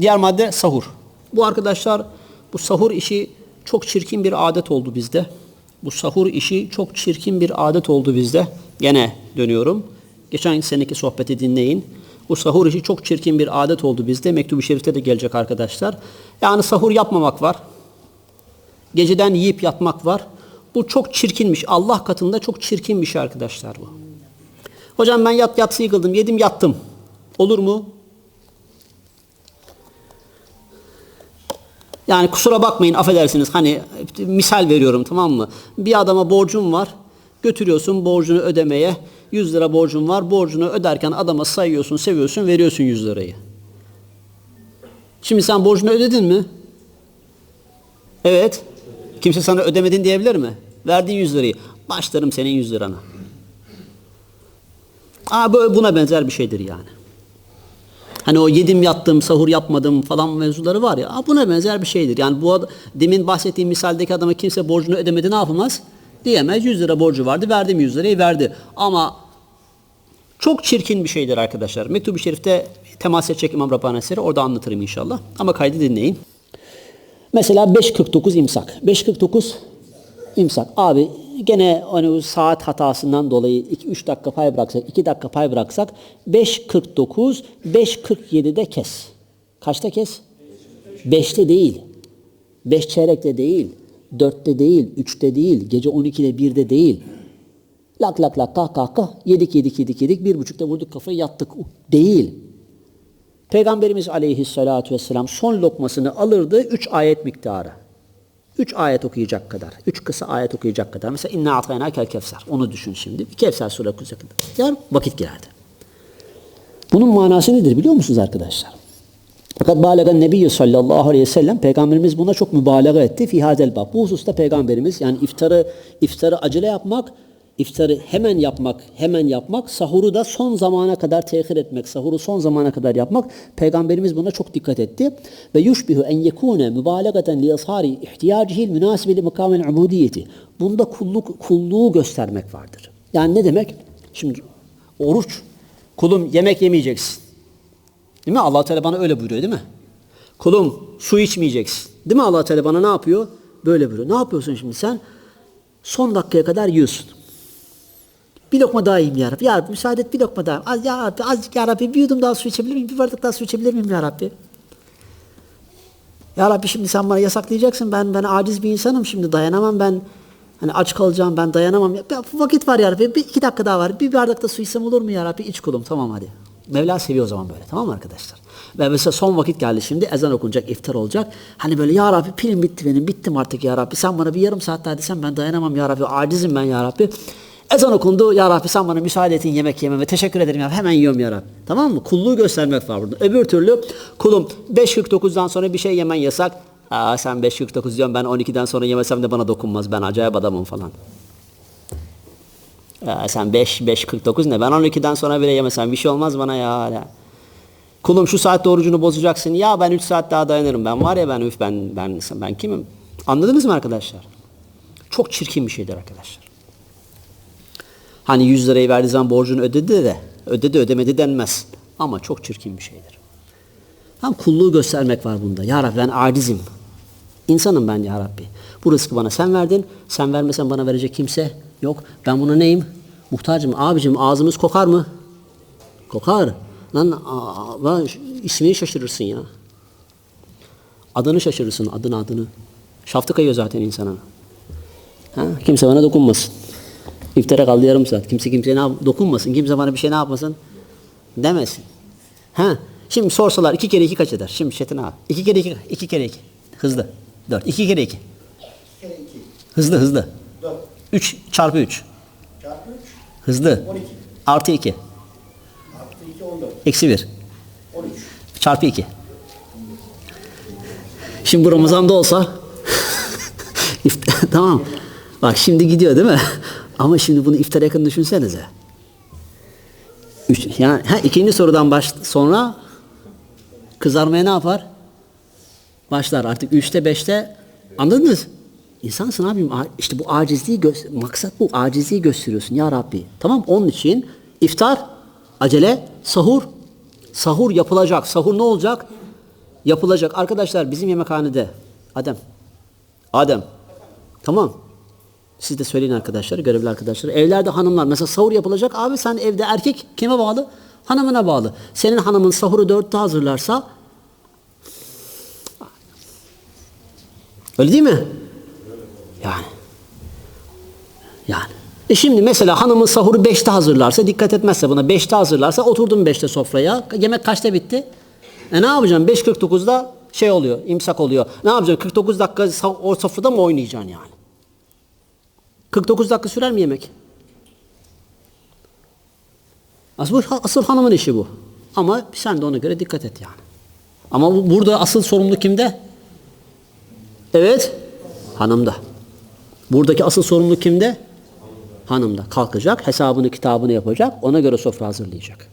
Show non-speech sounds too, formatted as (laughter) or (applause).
Diğer madde sahur. Bu arkadaşlar bu sahur işi çok çirkin bir adet oldu bizde. Bu sahur işi çok çirkin bir adet oldu bizde. Gene dönüyorum. Geçen seneki sohbeti dinleyin. Bu sahur işi çok çirkin bir adet oldu bizde. Mektubu Şerif'te de gelecek arkadaşlar. Yani sahur yapmamak var. Geceden yiyip yatmak var. Bu çok çirkinmiş. Allah katında çok çirkin bir şey arkadaşlar bu. Hocam ben yat yatsı yıkıldım, yedim yattım. Olur mu? Yani kusura bakmayın affedersiniz hani misal veriyorum tamam mı? Bir adama borcun var. Götürüyorsun borcunu ödemeye. 100 lira borcun var. Borcunu öderken adama sayıyorsun, seviyorsun, veriyorsun 100 lirayı. Şimdi sen borcunu ödedin mi? Evet. Kimse sana ödemedin diyebilir mi? Verdiğin 100 lirayı. Başlarım senin 100 lirana. Aa, böyle buna benzer bir şeydir yani. Hani o yedim yattım, sahur yapmadım falan mevzuları var ya. aa, Buna benzer bir şeydir. Yani bu demin bahsettiğim misaldeki adama kimse borcunu ödemedi ne yapamaz? Diyemez. 100 lira borcu vardı. Verdim 100 lirayı verdi. Ama çok çirkin bir şeydir arkadaşlar. Mektubu Şerif'te temas edecek İmam Rabbani Eseri orada anlatırım inşallah. Ama kaydı dinleyin. Mesela 5.49 imsak. 5.49 imsak. Abi gene hani saat hatasından dolayı 2-3 dakika pay bıraksak, 2 dakika pay bıraksak 5.49, 5.47'de kes. Kaçta kes? 5'te değil. 5 çeyrekte değil. 4'te değil, 3'te değil, gece 12'de 1'de değil. Lak lak lak kah kah kah yedik yedik yedik yedik bir buçukta vurduk kafayı yattık. Değil. Peygamberimiz aleyhissalatu vesselam son lokmasını alırdı üç ayet miktarı. Üç ayet okuyacak kadar. Üç kısa ayet okuyacak kadar. Mesela inna atayna kel kevser. Onu düşün şimdi. Bir Kevser sure okuyacak. Yani vakit girerdi. Bunun manası nedir biliyor musunuz arkadaşlar? Fakat balagan Nebiyyü sallallahu aleyhi ve sellem peygamberimiz buna çok mübalağa etti fi hazel bab. Bu hususta peygamberimiz yani iftarı iftarı acele yapmak, iftarı hemen yapmak, hemen yapmak, sahuru da son zamana kadar tehir etmek, sahuru son zamana kadar yapmak peygamberimiz buna çok dikkat etti. Ve yushbihu en yekune mübalagaten li ishari ihtiyacihil münasibi li makamil ubudiyeti. Bunda kulluk kulluğu göstermek vardır. Yani ne demek? Şimdi oruç kulum yemek yemeyeceksin. Değil mi? Allah Teala bana öyle buyuruyor değil mi? Kulum su içmeyeceksin. Değil mi Allah Teala bana ne yapıyor? Böyle buyuruyor. Ne yapıyorsun şimdi sen? Son dakikaya kadar yiyorsun. Bir lokma daha yiyeyim ya Rabbi. Ya Rabbi müsaade et bir lokma daha. Az, ya Rabbi azıcık ya Rabbi bir yudum daha su içebilir miyim? Bir bardak daha su içebilir miyim ya Rabbi? Ya Rabbi şimdi sen bana yasaklayacaksın. Ben ben aciz bir insanım şimdi dayanamam ben. Hani aç kalacağım ben dayanamam. Ya, vakit var ya Rabbi. Bir iki dakika daha var. Bir bardak da su içsem olur mu ya Rabbi? İç kulum. Tamam hadi. Mevla seviyor o zaman böyle. Tamam mı arkadaşlar? Ve mesela son vakit geldi şimdi. Ezan okunacak, iftar olacak. Hani böyle ya Rabbi pilim bitti benim. Bittim artık ya Rabbi. Sen bana bir yarım saat daha desen ben dayanamam ya Rabbi. Acizim ben ya Rabbi. Ezan okundu. Ya Rabbi sen bana müsaade ettin yemek yememe. Teşekkür ederim ya. Hemen yiyorum ya Rabbi. Tamam mı? Kulluğu göstermek var burada. Öbür türlü kulum 5.49'dan sonra bir şey yemen yasak. Aa sen 5.49 diyorsun ben 12'den sonra yemesem de bana dokunmaz. Ben acayip adamım falan. Aa, sen 5 5.49 ne? Ben 12'den sonra bile yemesem bir şey olmaz bana ya. ya. Kulum şu saatte orucunu bozacaksın. Ya ben 3 saat daha dayanırım. Ben var ya ben üf ben ben ben kimim? Anladınız mı arkadaşlar? Çok çirkin bir şeydir arkadaşlar. Hani 100 lirayı verdiği zaman borcunu ödedi de ödedi ödemedi denmez. Ama çok çirkin bir şeydir. Tam kulluğu göstermek var bunda. Ya Rabbi ben acizim. İnsanım ben ya Rabbi. Bu rızkı bana sen verdin. Sen vermesen bana verecek kimse yok. Ben buna neyim? Muhtacım. Abicim ağzımız kokar mı? Kokar. Lan lan ismini şaşırırsın ya. Adını şaşırırsın. Adını adını. Şaftı kayıyor zaten insana. Ha? Kimse bana dokunmasın. İftara kaldı yarım saat. Kimse kimseye ne yap- dokunmasın. Kimse bana bir şey ne yapmasın demesin. Ha? Şimdi sorsalar iki kere iki kaç eder? Şimdi Çetin abi. İki kere iki, iki kere iki. Hızlı. Dört. İki kere iki. kere 2. Hızlı hızlı. 4 Üç çarpı üç. çarpı 3. Hızlı. 12. Artı iki. Artı 2 14. Eksi bir. 13. Çarpı iki. Şimdi bu Ramazan'da olsa (laughs) (laughs) tamam. Bak şimdi gidiyor değil mi? Ama şimdi bunu iftara yakın düşünsenize. Üç, yani ha, ikinci sorudan baş, sonra kızarmaya ne yapar? Başlar artık üçte beşte anladınız? İnsansın abim. İşte bu acizliği maksat bu. Acizliği gösteriyorsun ya Rabbi. Tamam onun için iftar Acele, sahur. Sahur yapılacak. Sahur ne olacak? Yapılacak. Arkadaşlar bizim yemekhanede Adem. Adem. Tamam. Siz de söyleyin arkadaşlar, görevli arkadaşlar. Evlerde hanımlar mesela sahur yapılacak. Abi sen evde erkek kime bağlı? Hanımına bağlı. Senin hanımın sahuru dörtte hazırlarsa öyle değil mi? Yani. Yani. E şimdi mesela hanımın sahuru 5'te hazırlarsa, dikkat etmezse buna 5'te hazırlarsa oturdum 5'te sofraya. Yemek kaçta bitti? E ne yapacağım? 5.49'da şey oluyor, imsak oluyor. Ne yapacaksın? 49 dakika o sofrada mı oynayacaksın yani? 49 dakika sürer mi yemek? Asıl, asıl hanımın işi bu. Ama sen de ona göre dikkat et yani. Ama bu- burada asıl sorumlu kimde? Evet, hanımda. Buradaki asıl sorumlu kimde? Hanımda. Kalkacak, hesabını kitabını yapacak, ona göre sofra hazırlayacak.